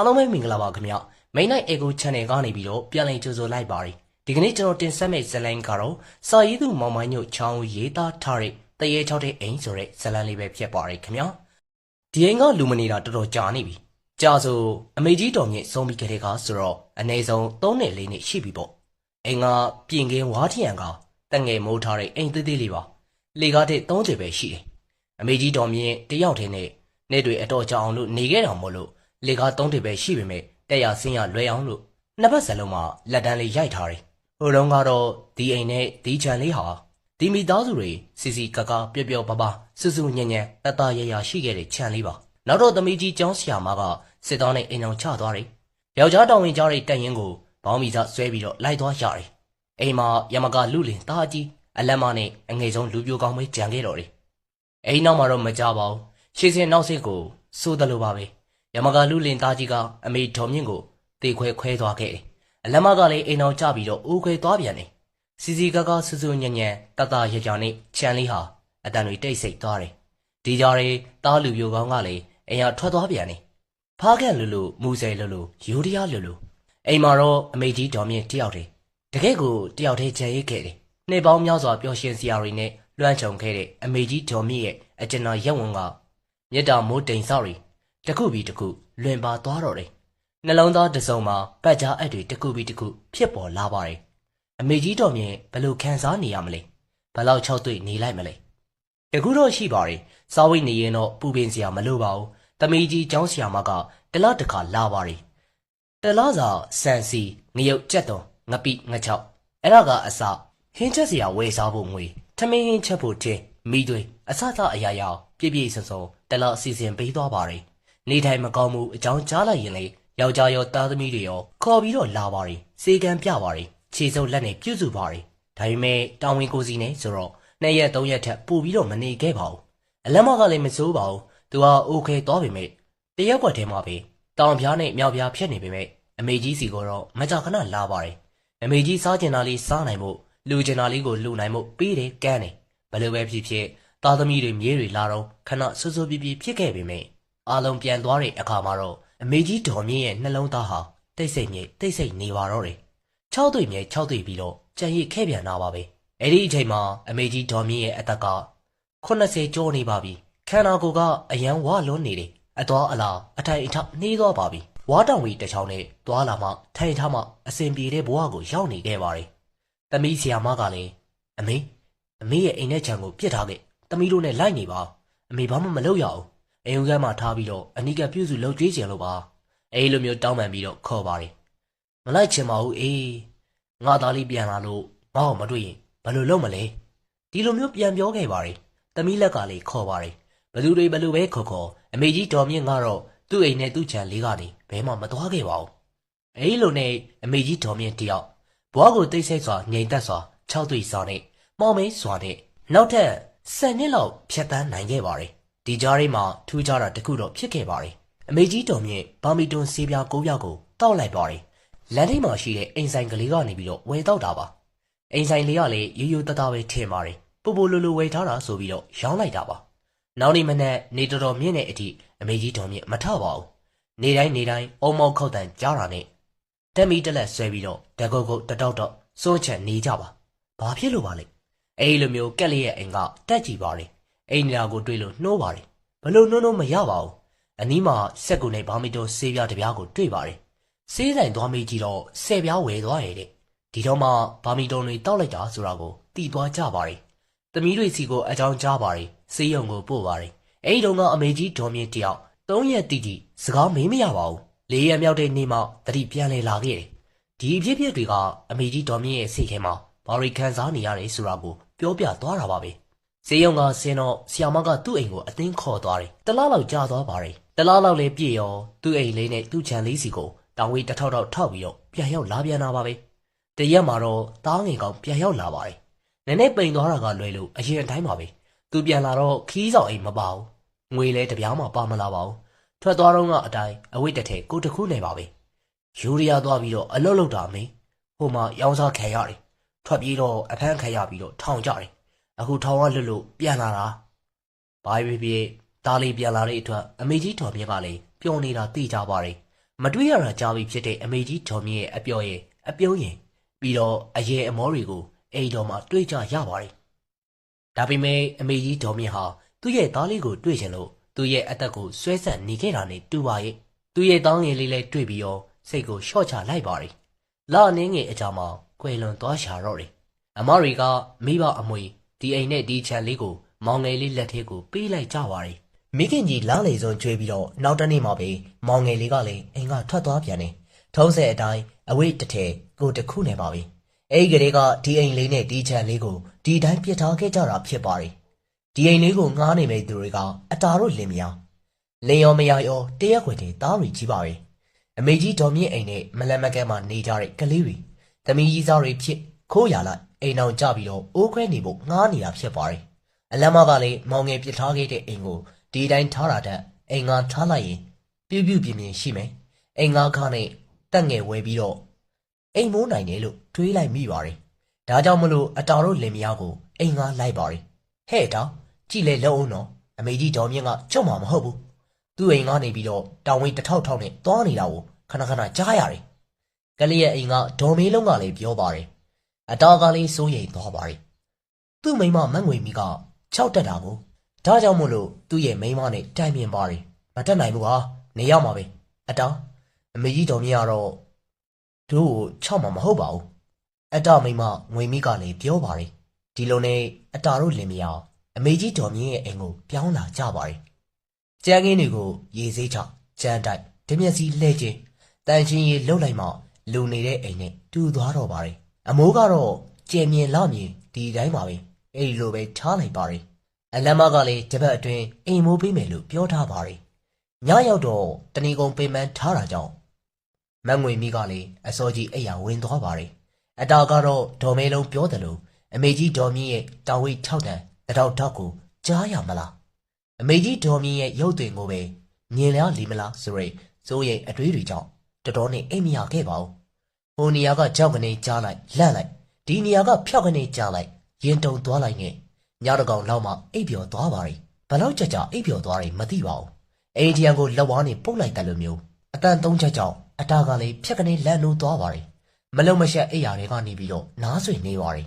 အားလုံးပဲမင်္ဂလာပါခင်ဗျမိန်နိုင်အေကို channel ကနေပြီးတော့ပြန်လည်ကြိုဆိုလိုက်ပါတယ်ဒီကနေ့ကျွန်တော်တင်ဆက်မယ့်ဇတ်လန်ကတော့စာရေးသူမောင်မိုင်းညိုချောင်းဦးရေးသားထားတဲ့တရေချောက်တဲ့အိမ်ဆိုတဲ့ဇတ်လန်လေးပဲဖြစ်ပါတယ်ခင်ဗျဒီအိမ်ကလူမနေတာတော်တော်ကြာနေပြီကြာဆိုအမေကြီးတော်မြင့်ဆုံးပြီးကြတဲ့ကဆိုတော့အနည်းဆုံး3နှစ်4နှစ်ရှိပြီပေါ့အိမ်ကပြင်ကင်းဝါထရံကတငယ်မိုးထားတဲ့အိမ်သေးသေးလေးပါလေကားတဲ့3ချိန်ပဲရှိတယ်အမေကြီးတော်မြင့်တယောက်တည်းနဲ့နေ့တွေအတော်ကြာအောင်လို့နေခဲ့တော်မို့လို့ လေကားသုံးတွေပဲရှိပေမဲ့တက်ရဆင်းရလွယ်အောင်လို့နှစ်ဘက်စလုံးမှာလက်တန်းလေးရိုက်ထားတယ်။ဟိုတုန်းကတော့ဒီအိမ်နဲ့ဒီချန်လေးဟာဒီမိသားစုတွေစီစီကကပျော့ပျော့ပါပါစွစွညံ့ညံ့တတရရရှိခဲ့တဲ့ချန်လေးပါ။နောက်တော့သမီးကြီးကျောင်းဆရာမကစစ်သားနဲ့အိမ်အောင်ချသွားတယ်။ယောက်ျားတော်ဝင်ကြားတဲ့တက်ရင်ကိုဘောင်းမီစားဆွဲပြီးတော့လိုက်သွားရတယ်။အိမ်မှာယမကလူလင်တာကြီးအလက်မနဲ့အငယ်ဆုံးလူပြိုကောင်းမေးကြံခဲ့တော်တယ်။အိမ်နောက်မှာတော့မကြပါဘူး။ရှေ့စင်နောက်စိတ်ကိုစိုးတယ်လို့ပါပဲ။ ရမကလူလင်သားကြီးကအမေတော်မြင့်ကိုတေခွဲခွဲသွားခဲ့တယ်။အလမကလည်းအိမ်အောင်ကြပြီးတော့အိုးခွဲသွားပြန်တယ်။စီစီကကဆူဆူညံ့ညံ့တတရကြနဲ့ချန်လေးဟာအတန်တွေတိတ်ဆိတ်သွားတယ်။ဒီကြားထဲတားလူပြိုကောင်းကလည်းအိမ်ဟာထွက်သွားပြန်တယ်။ဖားကန်လူလူမူဆယ်လူလူယူရီးယားလူလူအိမ်မှာတော့အမေကြီးတော်မြင့်တယောက်တည်းတကယ့်ကိုတယောက်တည်းကြံရိတ်ခဲ့တယ်။နှစ်ပေါင်းများစွာပျော်ရွှင်စရာတွေနဲ့လွှမ်းခြုံခဲ့တဲ့အမေကြီးတော်မြင့်ရဲ့အကျဉ်းတော်ရက်ဝင်ကမြတ်တာမိုးတိမ်ဆောက်တွေ တစ်ခုပြီးတစ်ခုလွင်ပါသွားတော့တယ်။နှလုံးသားတစ်စုံမှာပတ်ကြားအပ်တွေတစ်ခုပြီးတစ်ခုဖြစ်ပေါ်လာပါတယ်။အမေကြီးတော်မြင်ဘယ်လိုခံစားနေရမလဲ။ဘယ်လောက်ချောက်သွေ့နေလိုက်မလဲ။အခုတော့ရှိပါတယ်။စားဝိတ်နေရင်တော့ပူပင်စရာမလိုပါဘူး။တမီကြီးကျောင်းဆရာမကတလားတစ်ခါလာပါတယ်။တလားစာစံစီငရုတ်ကြက်သွန်ငပိငချောက်အဲ့ဒါကအစဟင်းချက်စရာဝယ်စားဖို့ငွေထမင်းဟင်းချက်ဖို့တင်းမိသွေးအစသာအရာရာပြည့်ပြည့်စုံစုံတလားအစီအစဉ်ပေးသွားပါတယ်။ နေထိုင်မကောင်းမှုအကြောင်းကြားလိုက်ရင်လေယောက်ျားရောသားသမီးတွေရောခေါ်ပြီးတော့လာပါတယ်စေကံပြပါတယ်ခြေစုပ်လက်နဲ့ပြုစုပါတယ်ဒါပေမဲ့တောင်းဝင်ကိုစီနဲ့ဆိုတော့နှစ်ရက်သုံးရက်ထက်ပိုပြီးတော့မနေခဲ့ပါဘူးအလမကလည်းမစိုးပါဘူးသူကအိုကေသွားပေမဲ့တရက်ွက်ထဲမှာပဲတောင်ပြားနဲ့မြောက်ပြားဖြစ်နေပေမဲ့အမေကြီးစီကတော့မကြခဏလာပါတယ်အမေကြီးစားကျင်တာလေးစားနိုင်ဖို့လူကျင်တာလေးကိုလူနိုင်ဖို့ပြီးတယ်ကန်းတယ်ဘယ်လိုပဲဖြစ်ဖြစ်သားသမီးတွေမြေးတွေလာတော့ခဏဆူဆူပြပြဖြစ်ခဲ့ပေမဲ့ အားလုံးပြန်သွားတဲ့အခါမှာတော့အမေကြီးဒေါ်မြင့်ရဲ့နှလုံးသားဟာတိတ်ဆိတ်မြေတိတ်ဆိတ်နေပါတော့တယ်။၆တွေ့မြေ၆တွေ့ပြီးတော့ကြံရစ်ခဲ့ပြန်တာပါပဲ။အဲ့ဒီအချိန်မှာအမေကြီးဒေါ်မြင့်ရဲ့အသက်က80ကျော်နေပါပြီ။ခန္ဓာကိုယ်ကအယံဝလွန်းနေတယ်။အသွားအလာအထိုင်အထနှီးသွားပါပြီ။ဝါတောင်ဝီတစ်ချောင်းနဲ့သွားလာမှထိုင်ထားမှအစဉ်ပြေတဲ့ဘဝကိုရောက်နေခဲ့ပါတယ်။သမီးဆီယာမကလည်းအမေအမေရဲ့အိမ်ထဲခြံကိုပြစ်ထားခဲ့။သမီးတို့နဲ့လိုက်နေပါ။အမေဘာမှမလုပ်ရအောင်။ အိမ်ဦးကမ်းမှာထားပြီးတော့အနိကပြုစုလှုပ်ကြွေးကြင်လို့ပါအဲလိုမျိုးတောင်းပန်ပြီးတော့ခေါ်ပါတယ်မလိုက်ချင်ပါဘူးအေးငါသားလေးပြန်လာလို့ငါ့ကိုမတွေ့ရင်ဘယ်လိုလုပ်မလဲဒီလိုမျိုးပြန်ပြောခဲ့ပါတယ်တမီးလက်ကလေးခေါ်ပါတယ်ဘသူတွေဘယ်လိုပဲခေါ်ခေါ်အမေကြီးတော်မြင့်ကတော့သူ့အိမ်နဲ့သူ့ခြံလေးကနေဘဲမှမသွားခဲ့ပါဘူးအဲလိုနဲ့အမေကြီးတော်မြင့်တယောက်ဘွားကိုတိတ်ဆိတ်စွာငြိမ်သက်စွာခြောက်သွေ့စွာနဲ့မောင်မင်းစွာနဲ့နောက်ထပ်10နှစ်လောက်ဖြတ်တန်းနိုင်ခဲ့ပါတယ် ဒီကြားထဲမှာထူးခြားတာတစ်ခုတော့ဖြစ်ခဲ့ပါတယ်အမေကြီးတော်မြင့်ဘာမီတွန်ဆေးပြားကိုးပြားကိုတောက်လိုက်ပါတယ်လမ်းထိပ်မှာရှိတဲ့အိမ်ဆိုင်ကလေးကနေပြီးတော့ဝယ်တောက်တာပါအိမ်ဆိုင်လေးကလည်းရိုးရိုးတသားပဲထင်ပါတယ်ပူပူလူလူဝယ်ထားတာဆိုပြီးတော့ရောင်းလိုက်တာပါနောက်နေ့မနက်နေတော်တော်မြင့်တဲ့အထိအမေကြီးတော်မြင့်မထပါဘူးနေတိုင်းနေတိုင်းအုံမောက်ခောက်တန်ကြားတာနဲ့တက်မီတက်လက်ဆွဲပြီးတော့တကုတ်ကုတ်တတောက်တော့စိုးချန်နေကြပါဘာဖြစ်လို့ပါလဲအဲ့လိုမျိုးကက်လေးရဲ့အိမ်ကတက်ကြည့်ပါတယ် အိမ်ညာကိုတွေးလို့နှိုးပါတယ်ဘလို့နှိုးနှိုးမရပါဘူးအနီးမှာစက်ကူနဲ့ဘာမီတိုဆေးပြားတစ်ပြားကိုတွေ့ပါတယ်ဆေးဆိုင်သွားမေးကြည့်တော့ဆယ်ပြားဝယ်သွားရဲ့တဲ့ဒီတော့မှဘာမီတိုတွေတောက်လိုက်တာဆိုတာကိုတီးသွားကြပါတယ်သမီးတွေစီကိုအကြောင်းကြားပါတယ်ဆေးရုံကိုပို့ပါတယ်အဲ့ဒီတော့ကအမေကြီးဒေါ်မြင့်တယောက်၃ရက်တိတိစကားမေးမရပါဘူးလေးရက်မြောက်တဲ့နေ့မှတတိပြန်လဲလာခဲ့တယ်ဒီအဖြစ်အပျက်တွေကအမေကြီးဒေါ်မြင့်ရဲ့စိတ်ထဲမှာဘာတွေခံစားနေရတယ်ဆိုတာကိုပြောပြသွားတာပါပဲ ဈေးရုံကဆင်းတော့ဆီယာမကသူ့အိမ်ကိုအတင်းခေါ်သွားတယ်တလားလောက်ကြာသွားပါတယ်တလားလောက်လည်းပြည့်ရောသူ့အိမ်လေးနဲ့သူ့ခြံလေးစီကိုတောင်ဝေးတစ်ထောက်ထောက်ထောက်ပြီးတော့ပြန်ရောက်လာပြန်တာပါပဲတရက်မှာတော့တားငယ်ကောင်ပြန်ရောက်လာပါတယ်နည်းနည်းပိန်သွားတာကလွယ်လို့အရင်အတိုင်းပါပဲသူပြန်လာတော့ခီးဆောင်အိမ်မပါဘူးငွေလဲတပြားမှပါမလာပါဘူးထွက်သွားတော့ကအတိုင်းအဝိတ်တစ်ထည်ကိုတစ်ခုနဲ့ပါပဲယူရီးယားသွားပြီးတော့အလုတ်လုတ်တာမင်းဟိုမှာရောင်းစားခံရတယ်ထွက်ပြေးတော့အဖမ်းခံရပြီးတော့ထောင်ကြတယ် အခုထောင်ကလွတ်လို့ပြန်လာတာဘာဖြစ်ဖြစ်တားလေးပြန်လာတဲ့အတွက်အမေကြီးတော်မြတ်ကလည်းပျော်နေတာသိကြပါတယ်မတွေးရတာကြားပြီဖြစ်တဲ့အမေကြီးဒေါ်မြင့်ရဲ့အပြော်ရဲ့အပြုံးရင်ပြီးတော့အရေအမောတွေကိုအိမ်တော်မှာတွေ့ကြရပါတယ်ဒါပေမဲ့အမေကြီးဒေါ်မြင့်ဟာသူ့ရဲ့သားလေးကိုတွေ့ချင်လို့သူ့ရဲ့အသက်ကိုဆွဲဆက်နေခဲ့တာနဲ့တူပါရဲ့သူ့ရဲ့တောင်းငယ်လေးလည်းတွေ့ပြီးတော့စိတ်ကိုလျှော့ချလိုက်ပါတယ်လာအနေငယ်အကြောင်းမှာကွယ်လွန်သွားရှာတော့တယ်အမတွေကမိဘအမွေ ဒီအိမ်နဲ့ဒီချန်လေးကိုမောင်ငယ်လေးလက်ထဲကိုပေးလိုက်ကြပါတယ်မိခင်ကြီးလားလေစွန်ကျွေးပြီးတော့နောက်တနေ့မှပဲမောင်ငယ်လေးကလည်းအိမ်ကထွက်သွားပြန်တယ်ထုံးစဲအတိုင်းအဝိတ်တစ်ထည်ကိုတစ်ခုနဲ့ပါပဲအဲ့ဒီကလေးကဒီအိမ်လေးနဲ့ဒီချန်လေးကိုဒီတိုင်းပြစ်ထားခဲ့ကြတာဖြစ်ပါတယ်ဒီအိမ်လေးကိုငားနေမဲ့သူတွေကအတားတို့လင်မယားလင်ရောမယားရောတရက်ွယ်တဲ့သားတွေကြီးပါပဲအမေကြီးဒေါ်မြင့်အိမ်နဲ့မလန်မကဲမှာနေကြတဲ့ကလေးတွေသမီးကြီးစားတွေဖြစ်ခိုးရလိုက် အိမ်အောင်ကြပြီးတော့အိုးခွဲနေဖို့ငားနေတာဖြစ်ပါတယ်အလမ်းမကလည်းမောင်ငယ်ပြစ်ထားခဲ့တဲ့အိမ်ကိုဒီတိုင်းထားတာတက်အိမ်ငါထားလိုက်ရင်ပြူးပြူးပြင်းပြင်းရှိမယ်အိမ်ငါခါနဲ့တက်ငယ်ဝဲပြီးတော့အိမ်မိုးနိုင်တယ်လို့တွေးလိုက်မိပါတယ်ဒါကြောင့်မလို့အတားတို့လင်မယားကိုအိမ်ငါလိုက်ပါတယ်ဟဲ့တောင်ကြည့်လေလုံးအောင်တော့အမေကြီးဒေါ်မြင့်ကကြုံမှာမဟုတ်ဘူးသူ့အိမ်ကနေပြီးတော့တောင်ဝင်းတစ်ထောက်ထောက်နဲ့သွားနေတာကိုခဏခဏကြားရတယ်ကလေးရဲ့အိမ်ကဒေါ်မေးလုံးကလည်းပြောပါတယ် အတားကလေးစိုးရိမ်သွားပါတယ်သူ့မိမမန့်ငွေမီက၆တက်တာကိုဒါကြောင့်မို့လို့သူ့ရဲ့မိမနဲ့တိုင်ပင်ပါတယ်မတက်နိုင်ဘူးဟာနေရမှာပဲအတားအမေကြီးတော်မြင့်ကတော့တို့ကိုချောက်မှာမဟုတ်ပါဘူးအတမိမငွေမိကလည်းပြောပါတယ်ဒီလိုနဲ့အတာတို့လင်မယားအမေကြီးတော်မြင့်ရဲ့အိမ်ကိုပြောင်းလာကြပါတယ်ကြမ်းကင်းတွေကိုရေစေးချကြမ်းတိုက်ဓမျက်စီလှဲချင်းတန်ချင်းရေလှုပ်လိုက်မှလူနေတဲ့အိမ်နဲ့တူသွားတော့ပါတယ် အမိုးကတော့ကြင်မြင်လာမြင်ဒီတိုင်းပါပဲအဲ့ဒီလိုပဲထားလိုက်ပါတယ်အလမကလည်းတပတ်အတွင်းအိမ်မိုးပေးမယ်လို့ပြောထားပါတယ်ညရောက်တော့တဏီကုံပေမန်းထားတာကြောင့်မတ်ငွေမိကလည်းအစောကြီးအိယာဝင်သွားပါတယ်အတာကတော့ဒေါ်မဲလုံးပြောတယ်လို့အမေကြီးဒေါ်မြင့်ရဲ့တာဝိတ်၆တန်တတော်တော့ကိုကြားရမလားအမေကြီးဒေါ်မြင့်ရဲ့ရုပ်သွင်ကိုပဲမြင်လားလီမလားဆိုရဲစိုးရိမ်အတွေးတွေကြောင့်တော်တော်နဲ့အိမ်မရခဲ့ပါဘူး ဟိုနေရာကကြောက်ကနေကြားလိုက်လန့်လိုက်ဒီနေရာကဖြောက်ကနေကြားလိုက်ရင်တုံသွားလိုက်နဲ့ညတကောင်လောက်မှအိပ်ပျော်သွားပါရီဘလောက်ကြကြအိပ်ပျော်သွားတယ်မသိပါဘူးအိမ်ထီယံကိုလက်ဝါးနဲ့ပုတ်လိုက်တယ်လို့မျိုးအတန်သုံးချက်ကြောင့်အတာကလည်းဖြက်ကနေလန့်လို့သွားပါရီမလုံမရှက်အိယာတွေကနေပြီးတော့နားဆွေနေပါရီ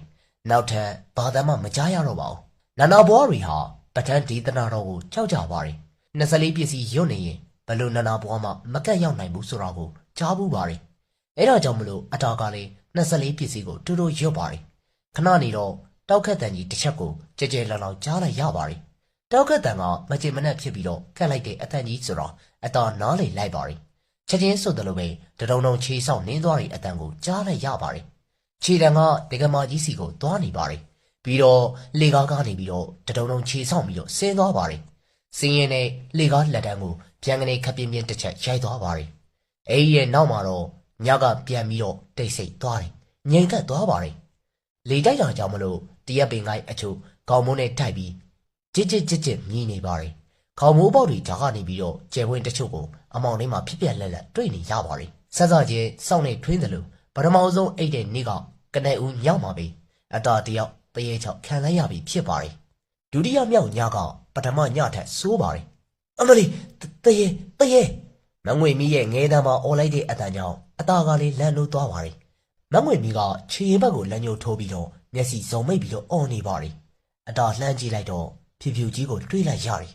နောက်ထပ်ဘာသာမှမကြားရတော့ပါဘူးနာနာဘွားတွေဟာပထန်းဒီတနာတော်ကိုကြောက်ကြပါရီ24ပစ္စည်းရွတ်နေရင်ဘလို့နာနာဘွားမှမကတ်ရောက်နိုင်ဘူးဆိုတော့ကိုကြားဘူးပါရီ အဲ့ဒါကြောင့်မလို့အတာကလည်း24ပစ္စည်းကိုတူတူရွတ်ပါရီခဏနေတော့တောက်ခက်တန်ကြီးတစ်ချက်ကိုကြဲကြဲလောင်လောင်ကြားလိုက်ရပါရီတောက်ခက်တန်ကမကြေမနက်ဖြစ်ပြီးတော့ခက်လိုက်တဲ့အတန်ကြီးဆိုတော့အတာနားလေလိုက်ပါရီချက်ချင်းဆိုတယ်လို့ပဲတဒုံဒုံခြေဆောက်နင်းသွားတဲ့အတန်ကိုကြားလိုက်ရပါတယ်ခြေတံကဒကမာကြီးစီကိုသွားနေပါတယ်ပြီးတော့လေကားကနေပြီးတော့တဒုံဒုံခြေဆောက်ပြီးတော့ဆင်းသွားပါတယ်စင်းရင်နဲ့လေကားလက်တန်းကိုပြန်ကနေခပ်ပြင်းပြင်းတစ်ချက်ရိုက်သွားပါတယ်အဲ့ဒီရဲ့နောက်မှာတော့ ညကပြန်ပြီးတော့တိတ်ဆိတ်သွားတယ်ငြိမ်သက်သွားပါတယ်လေတိုက်တာကြောင့်မလို့တရက်ပင်ကိုင်းအချို့ခေါင်းမိုးနဲ့ထိုက်ပြီးကြစ်ကြစ်ကြစ်ကြစ်မြည်နေပါတယ်ခေါင်းမိုးပေါက်တွေဂျာကနေပြီးတော့ကျဲဝင်းတချို့ကိုအမောင်လေးမှာဖြစ်ပြက်လက်လက်တွေ့နေရပါတယ်ဆက်စချင်းစောင့်နေထွင်းတယ်လို့ပထမဆုံးအိတ်တဲ့နေ့ကကနေဦးညောက်မှာပဲအတာတယောက်တရေချောက်ခံလိုက်ရပြီဖြစ်ပါတယ်ဒုတိယမြောက်ညကပထမညထက်ဆိုးပါတယ်အမလီတရေတရေမငွေမီရဲ့ငဲတမ်းမှာအော်လိုက်တဲ့အတန်ကြောင့် အတာကလေးလန့်လို့သွားပါတယ်မငွေမီကခြေရင်ဘက်ကိုလက်ညှိုးထိုးပြီးတော့မျက်စိစုံမိတ်ပြီးတော့အော်နေပါတယ်အတာလှမ်းကြည့်လိုက်တော့ဖြူဖြူကြီးကိုတွေးလိုက်ရတယ်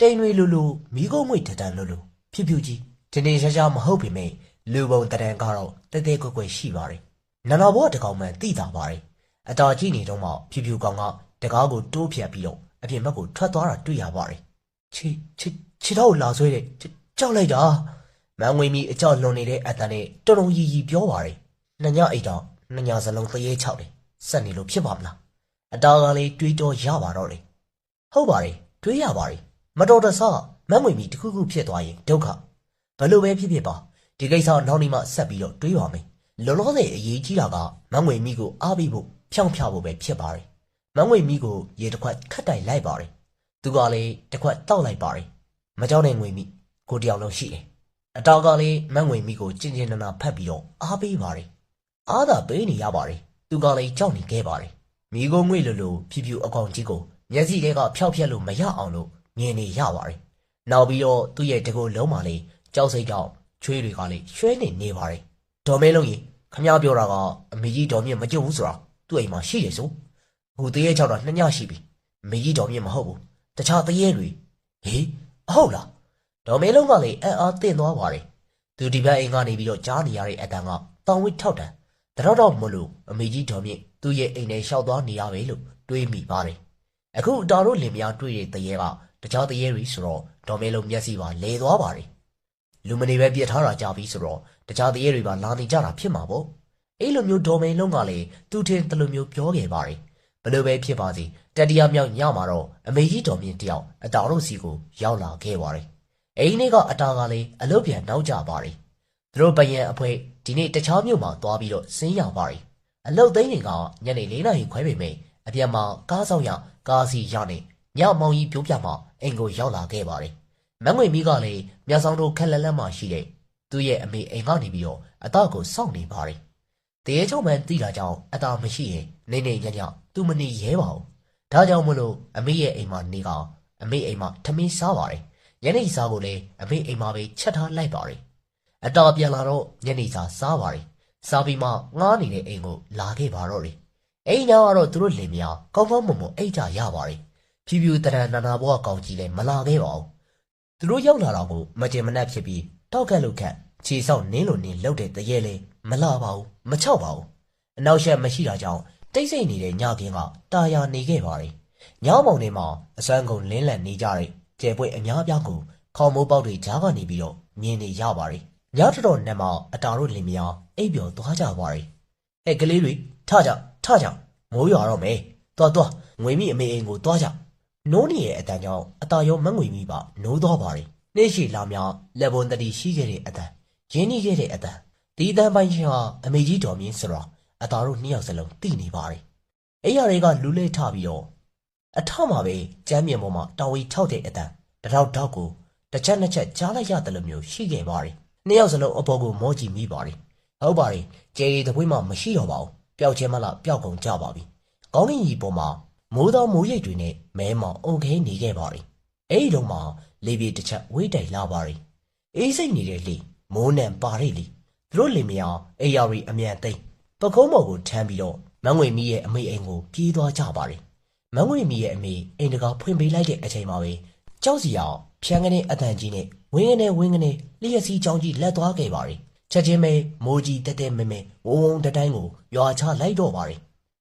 တိန်တွေလိုလိုမိကုံးမွေတတန်လိုလိုဖြူဖြူကြီးဒီနေ့ရှားရှားမဟုတ်ပေမဲ့လူပုံတရံကတော့တဲတဲကွက်ကွက်ရှိပါတယ်နန္ဒဘောကတကောင်မှန်သိတာပါတယ်အတာကြည့်နေတော့မှဖြူဖြူကောင်ကတကားကိုတိုးဖြတ်ပြီးတော့အပြင်ဘက်ကိုထွက်သွားတာတွေ့ရပါတယ်ချီချီချီတော့လာဆွဲတယ်ကြောက်လိုက်တာ မန်ငွေမီအကြောက်လွန်နေတဲ့အတန်နဲ့တုံတုံရီရီပြောပါတယ်နှညအိတ်တော့နှညစလုံးသရေချောက်တယ်ဆက်နေလို့ဖြစ်ပါမလားအတာကလေးတွေးတော့ရပါတော့တယ်ဟုတ်ပါတယ်တွေးရပါတယ်မတော်တဆမန်ငွေမီတခုခုဖြစ်သွားရင်ဒုက္ခဘလို့ပဲဖြစ်ဖြစ်ပါဒီကိစ္စနောက်နေ့မှဆက်ပြီးတော့တွေးပါမယ်လောလောဆယ်အရေးကြီးတာကမန်ငွေမီကိုအားပေးဖို့ဖြောင်းဖြဖို့ပဲဖြစ်ပါတယ်မန်ငွေမီကိုရေတစ်ခွက်ခတ်တိုင်လိုက်ပါတယ်သူကလည်းတစ်ခွက်တောက်လိုက်ပါတယ်မကြောက်တဲ့ငွေမီကိုတယောက်လုံးရှိတယ် အတော်ကလည်းမန်ငွေမီကိုကျင်ကျင်နာနာဖတ်ပြီးတော့အားပေးပါတယ်အားသာပေးနေရပါတယ်သူကလည်းကြောက်နေခဲ့ပါတယ်မိကိုငွေလိုလိုဖြူဖြူအကောင်ကြီးကိုမျက်စိထဲကဖျောက်ဖျက်လို့မရအောင်လို့မြင်နေရပါတယ်နောက်ပြီးတော့သူ့ရဲ့တကူလုံးမှလေးကြောက်စိတ်ကြောင့်ချွေးတွေကလည်းရွှဲနေနေပါတယ်ဒေါ်မဲလုံးကြီးခမရပြောတာကအမေကြီးဒေါ်မြင့်မကြုံဘူးဆိုတာသူ့အိမ်မှာရှိတယ်ဆိုဟိုတရေချောက်တာနှစ်ညရှိပြီအမေကြီးဒေါ်မြင့်မဟုတ်ဘူးတခြားတရေတွေဟေးအဟုတ်လား ဒေါ်မဲလုံးကလည်းအံ့အားသင့်သွားပါတယ်သူဒီဘက်အိမ်ကနေပြီးတော့ကြားနေရတဲ့အတန်ကတောင်ဝိထောက်တန်တတော့တော့မလို့အမေကြီးဒေါ်မြင့်သူ့ရဲ့အိမ်ထဲရှောက်သွားနေရပဲလို့တွေးမိပါတယ်အခုတာတို့လင်မယားတွေ့တဲ့တရေကတခြားတရေတွေဆိုတော့ဒေါ်မဲလုံးမျက်စိပါလဲသွားပါတယ်လူမနေပဲပြစ်ထားတာကြပြီဆိုတော့တခြားတရေတွေပါလာနေကြတာဖြစ်မှာပေါ့အဲ့လိုမျိုးဒေါ်မိန်လုံးကလည်းသူ့ထင်တလိုမျိုးပြောခဲ့ပါတယ်ဘယ်လိုပဲဖြစ်ပါစေတတိယမြောက်ညမှာတော့အမေကြီးတော်မြင့်တယောက်အတာတို့စီကိုရောက်လာခဲ့ပါတယ် အိမ်လေးကအတာကလည်းအလုပ်ပြန်နောက်ကျပါတယ်သူတို့ပယံအဖွဲဒီနေ့တခြားမြို့မှာသွားပြီးတော့ဆင်းရပါတယ်အလုပ်သိမ်းတွေကညနေ၄နာရီခွဲပေမဲ့အပြန်မှာကားဆောင်ရကားစီရနေညမောင်ကြီးပြိုးပြမှာအိမ်ကိုရောက်လာခဲ့ပါတယ်မန်းငွေမီကလည်းမြတ်ဆောင်တို့ခက်လက်လက်မှရှိတဲ့သူ့ရဲ့အမေအိမ်ကနေပြီးတော့အတော့ကိုစောင့်နေပါတယ်။တရေချုံမှန်တိတာကြောင့်အတော့မရှိရင်နေနေညညသူမနေရဲပါဘူး။ဒါကြောင့်မလို့အမေရဲ့အိမ်မှာနေကအမေအိမ်မှာထမင်းစားပါတယ်။ ညနေစားကိုလည်းအမေအိမ်မှာပဲချက်ထားလိုက်ပါတယ်။အတော့ပြန်လာတော့ညနေစားစားပါတယ်။စားပြီးမှငားနေတဲ့အိမ်ကိုလာခဲ့ပါတော့တယ်။အိမ်နောက်ကတော့သူတို့လင်မယားကောင်းကောင်းမွန်မွန်အိတ်ကြရပါတယ်။ဖြူဖြူတရံနာနာဘွားကောင်းကြီးလည်းမလာခဲ့ပါဘူး။သူတို့ရောက်လာတော့ကိုမကျင်မနှက်ဖြစ်ပြီးတောက်ကက်လုတ်ခတ်ခြေဆောက်နင်းလိုနင်းလှုပ်တဲ့တရေလေမလာပါဘူးမချောက်ပါဘူးအနောက်ရှက်မရှိတာကြောင့်တိတ်ဆိတ်နေတဲ့ညကင်းကတာယာနေခဲ့ပါတယ်ညောင်းမောင်တွေမှာအစွမ်းကုန်လင်းလန့်နေကြတဲ့ ကျဲပွေအများပြားကိုခေါမိုးပေါက်တွေကြားကနေပြီးတော့မြင်နေရပါတယ်ညတော်တော်နဲ့မှအတာတို့လင်မယားအိပ်ပျော်သွားကြပါတယ်ဟဲ့ကလေးတွေထကြထကြမိုးရွာတော့မယ်သွားသွားငွေမိအမေအိမ်ကိုသွားကြနိုးနေရဲ့အတန်ကြောင့်အတာရောမငွေမိပါနိုးသွားပါတယ်။နေ့ရှိလာများလက်ပွန်တတိရှိခဲ့တဲ့အတန်ရင်းနှီးခဲ့တဲ့အတန်ဒီအတန်ပိုင်းချင်းဟာအမေကြီးတော်မြင့်ဆိုတော့အတာတို့နှစ်ယောက်စလုံးသိနေပါတယ်။အဲ့ရတွေကလူးလဲထပြီးတော့ အထမှာပဲကျမ်းမြေပေါ်မှာတာဝီထောက်တဲ့အတန်တထောက်ထောက်ကိုတစ်ချက်နှစ်ချက်ကြားလိုက်ရတယ်လို့မျိုးရှိခဲ့ပါတယ်။နှစ်ယောက်စလုံးအပေါ်ကိုမောကြည့်မိပါတယ်။ဟုတ်ပါတယ်ကျေရီတပွေးမှမရှိတော့ပါဘူး။ပျောက်ချင်းမလားပျောက်ကုန်ကြပါပြီ။ကောင်းကင်ကြီးပေါ်မှာမိုးသောမိုးရိပ်တွေနဲ့မဲမောင်အုံခဲနေခဲ့ပါရီအဲ့ဒီတော့မှလေပြေတစ်ချက်ဝေးတိုင်လာပါရီအေးစိတ်နေတဲ့လေမိုးနံပါရိတ်လေသူတို့လင်မယားအေယာရီအမြန်သိမ့်ပကုံးမော်ကိုထမ်းပြီးတော့မန်းငွေမီရဲ့အမေအိမ်ကိုပြေးသွားကြပါရီ မန်းငွေမီရဲ့အမေအိမ်တကာဖွင့်ပေးလိုက်တဲ့အချိန်မှာပဲကြောက်စီအောင်ဖြန်းကနေအတန်ကြီးနဲ့ဝင်းကနေဝင်းကနေလျှက်စီးချောင်းကြီးလက်သွားခဲ့ပါရီချက်ချင်းပဲမိုးကြီးတက်တက်မဲမဲဝုံဝုံတတိုင်းကိုရွာချလိုက်တော့ပါရီ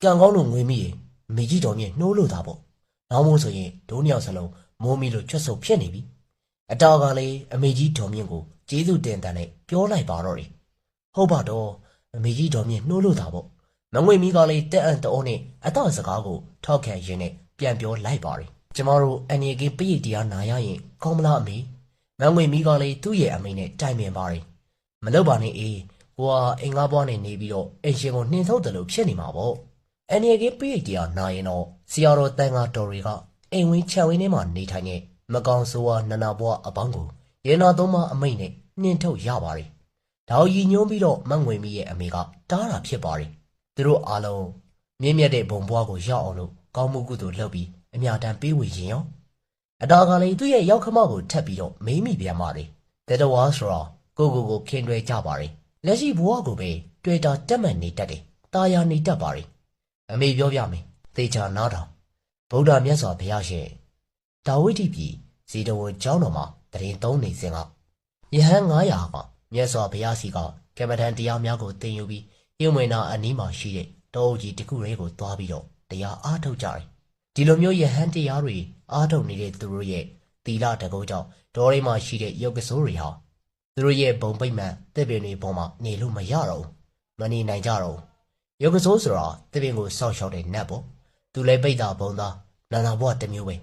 ကံကောင်းလို့ငွေမီရဲ့မိကြီးတော်မြင့်နှိုးလို့တာပေါ့။နောက်မို့ဆိုရင်ဒိုးနှစ်ယောက်စလုံးမိုးမီလို့ချွတ်ဆုပ်ဖြစ်နေပြီ။အတော်ကလည်းအမေကြီးတော်မြင့်ကိုကျေးဇူးတင်တန်နဲ့ပြောလိုက်ပါတော့တယ်။ဟုတ်ပါတော့အမေကြီးတော်မြင့်နှိုးလို့တာပေါ့။ မငွေမီကလည်းတက်အံ့တောနဲ့အတော်စကားကိုထောက်ခံရင်းနဲ့ပြန်ပြောလိုက်ပါတယ်။ကျမတို့အန်ရီကေပိယတရားနာရရင်ကောင်းမလားအမေ။မငွေမီကလည်းသူ့ရဲ့အမေနဲ့တိုင်ပင်ပါတယ်။မလုပ်ပါနဲ့အေး။ကိုကအင်္ဂါဘွားနဲ့နေပြီးတော့အင်ရှင်ကိုနှင်ထုတ်တယ်လို့ဖြစ်နေမှာပေါ့။အန်ရီကေပိတ်တရားနာရင်တော့ဆရာတော်တန်ဃာတော်တွေကအိမ်ဝင်းခြံဝင်းထဲမှာနေထိုင်နေမကောင်ဆိုးဝါနနာဘွားအပေါင်းကိုရေနာသုံးမအမိတ်နဲ့နှင်ထုတ်ရပါတယ်။ဒါကိုရည်ညွှန်းပြီးတော့မန့်ငွေမီရဲ့အမေကတားတာဖြစ်ပါတယ်။ သူတို့အားလုံးမြင့်မြတ်တဲ့ဘုံဘွားကိုရောက်အောင်လို့ကောင်းမှုကုသိုလ်လုပ်ပြီးအမြတမ်းပေးဝေရင်ရောအတားကလည်းသူ့ရဲ့ရောက်ခမကိုထပ်ပြီးတော့မေးမိပြန်ပါတယ်။တဲတော်ဝါဆိုတော့ကိုကိုကိုခင်တွဲကြပါတယ်။လက်ရှိဘွားကိုပဲတွေ့တာတက်မှန်နေတတ်တယ်။ตาယာနေတတ်ပါတယ်။အမေပြောပြမယ်သေချာနားထောင်ဗုဒ္ဓမြတ်စွာဘုရားရှင်ဒါဝိဒ္ဓိပြည်ဇေတဝန်ကျောင်းတော်မှာတရင်သုံးနေစဉ်ကယဟန်900ကမြတ်စွာဘုရားစီကကမ္မထံတရားများကိုသင်ယူပြီး ယုံမင်နာအနီးမှာရှိတဲ့တောအုပ်ကြီးတစ်ခုရဲကိုသွားပြီးတော့တရားအားထုတ်ကြတယ်ဒီလိုမျိုးယဟန်တရားတွေအားထုတ်နေတဲ့သူတို့ရဲ့သီလတကုတ်ကြောင့်ဒေါ်ရိမှာရှိတဲ့ယုတ်ကစိုးတွေဟာသူတို့ရဲ့ဘုံပိတ်မှန်တစ်ပင်တွေပေါ်မှာနေလို့မရတော့ဘူးမနေနိုင်ကြတော့ဘူးယောဂစိုးဆိုတာတပင်ကိုစောက်ရှောက်တဲ့နတ်ပေါ့သူလည်းပိတ်တာဘုံသားနာနာဘွားတစ်မျိုးပဲ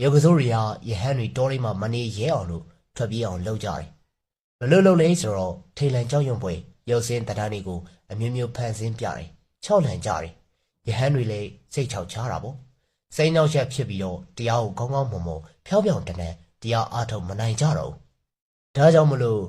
ယောဂစိုးတွေကယဟန်တွေတောလေးမှာမနေရဲအောင်လို့ထွက်ပြေးအောင်လုပ်ကြတယ်ဘလို့လုပ်လဲဆိုတော့ထိတ်လန့်ကြောက်ရွံ့ပွဲရုပ်စင်းတရားတွေကို အမျိုးမျိုးဖန်ဆင်းပြတယ်ခြောက်လန့်ကြတယ်ယဟန်တွေလည်းစိတ်ချောက်ချတာပေါ့စိတ်နှောက်ယှက်ဖြစ်ပြီးတော့တရားကိုကောင်းကောင်းမွန်မွန်ဖြောင်းဖြောင်းတန်တန်တရားအားထုတ်မနိုင်ကြတော့ဘူးဒါကြောင့်မလို့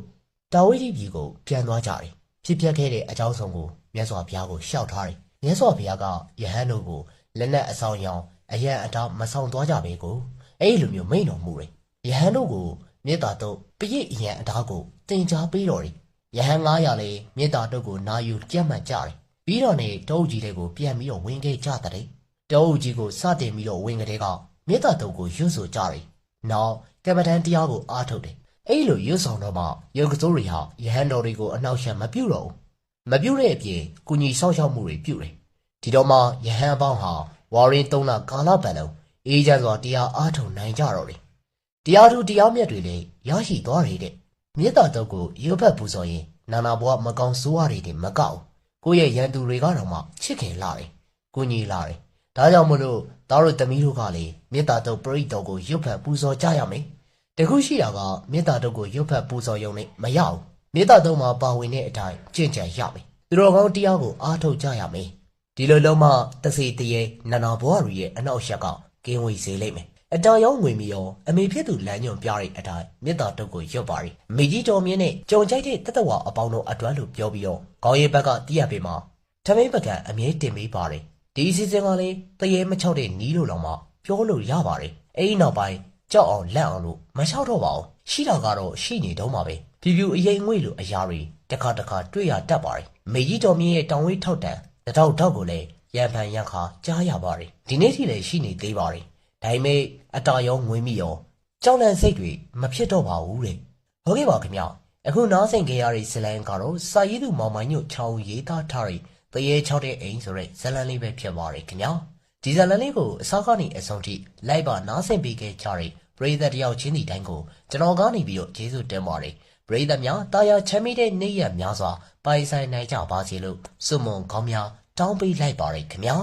တာဝိတိပြည်ကိုပြန်သွားကြတယ်ဖြစ်ပျက်ခဲ့တဲ့အကြောင်းဆုံးကိုမြတ်စွာဘုရားကိုရှောက်ထားတယ်။မြတ်စွာဘုရားကယဟန်တို့ကိုလက်နက်အဆောင်ရောင်အရန်အတောင်မဆောင်သွားကြပဲကိုအဲ့ဒီလိုမျိုးမိန့်တော်မူတယ်။ယဟန်တို့ကိုမေတ္တာတော့ပရိတ်အရန်အသားကိုတင် जा ပေးတော်တယ် ယဟန်900လေမေတ္တာတော့ကိုနာယူကြက်မှန်ကြတယ်ပြီးတော့နေတောအုပ်ကြီးတွေကိုပြန်ပြီးတော့ဝင်ခဲ့ကြတဲ့တောအုပ်ကြီးကိုစတင်ပြီးတော့ဝင်ကလေးကမေတ္တာတော့ကိုရွတ်ဆိုကြတယ်နောက်ကမ္ဘာတန်တရားကိုအားထုတ်တယ်အဲ့လိုရွတ်ဆောင်တော့မှယုံကစိုးတွေဟာယဟန်တော်တွေကိုအနောက်ရှက်မပြုတ်တော့ဘူးမပြုတ်တဲ့အပြင်ကုညီဆောက်ရှောက်မှုတွေပြုတ်တယ်ဒီတော့မှယဟန်အပေါင်းဟာဝါရင်သုံးလကာလပတ်လုံးအေးချမ်းစွာတရားအားထုတ်နိုင်ကြတော့တယ်တရားသူတရားမြတ်တွေလည်းရရှိသွားတယ်တဲ့ မြေတာတော့ကိုရုပ်ဖက်ပူဇော်ရင်နာနာဘွားမကောင်းဆိုးရတွေတင်မကောက်ဘူးကိုယ့်ရဲ့ရန်သူတွေကတော့မှချစ်ခင်လာတယ်ကိုညီလာတယ်ဒါကြောင့်မလို့သားတို့သမီးတို့ကလည်းမြေတာတော့ပရိတော်ကိုရုပ်ဖက်ပူဇော်ကြရမယ်တခုရှိတာကမြေတာတော့ကိုရုပ်ဖက်ပူဇော်ရုံနဲ့မရဘူးမြေတာတော့မှာပါဝင်တဲ့အတိုင်းကြင်ကြံရမယ်သူတော်ကောင်းတရားကိုအားထုတ်ကြရမယ်ဒီလိုလုံးမှတစေတရေနာနာဘွားတွေရဲ့အနောက်ရှက်ကကင်းဝေးစေလိမ့်မယ် အတောင်ရောင်းငွေမီရောအမေဖြစ်သူလမ်းညွန်ပြတဲ့အတိုင်းမြစ်တာတုတ်ကိုရွတ်ပါရီမိကြီးတော်မြင့်နဲ့ကြုံကြိုက်တဲ့တသက်ဝါအပေါင်းတို့အတွန်းလို့ပြောပြီးတော့ခေါင်းရည်ဘက်ကတိရပေမှာထမင်းပကံအမြဲတင်ပေးပါတယ်ဒီအစီအစဉ်ကလည်းတရေမချောက်တဲ့နီးလို့တော့မှပြောလို့ရပါတယ်အဲ့ဒီနောက်ပိုင်းကြောက်အောင်လက်အောင်လို့မလျှောက်တော့ပါဘူးရှိတာကတော့ရှိနေတော့မှာပဲဖြူဖြူအရင်ငွေလိုအရာတွေတစ်ခါတစ်ခါတွေ့ရတတ်ပါတယ်မိကြီးတော်မြင့်ရဲ့တောင်ဝေးထောက်တန်တထောက်ထောက်ကိုလည်းရန်ဖန်ရန်ခါကြားရပါတယ်ဒီနေ့ထိလည်းရှိနေသေးပါတယ် ဒါပေမဲ့အတာရောငွေမိရောကြောက်လန့်စိတ်တွေမဖြစ်တော့ပါဘူးတဲ့ဟုတ်ကဲ့ပါခင်ဗျအခုနားဆင်ကြရတဲ့ဇလန်ကတော့စာရေးသူမောင်မိုင်းညိုချောင်းရေးသားထားတဲ့တရေချောက်တဲ့အိမ်ဆိုတဲ့ဇလန်လေးပဲဖြစ်ပါတယ်ခင်ဗျာဒီဇလန်လေးကိုအစားကနေအဆုံးထိလိုက်ပါနားဆင်ပေးခဲ့ကြတဲ့ပရိသတ်တယောက်ချင်းဒီတိုင်းကိုကျွန်တော်ကနေပြီးတော့ကျေးဇူးတင်ပါတယ်ပရိသတ်များတာယာချမ်းမိတဲ့နေ့ရက်များစွာပိုင်ဆိုင်နိုင်ကြပါစေလို့စွမွန်ကောင်းများတောင်းပေးလိုက်ပါတယ်ခင်ဗျာ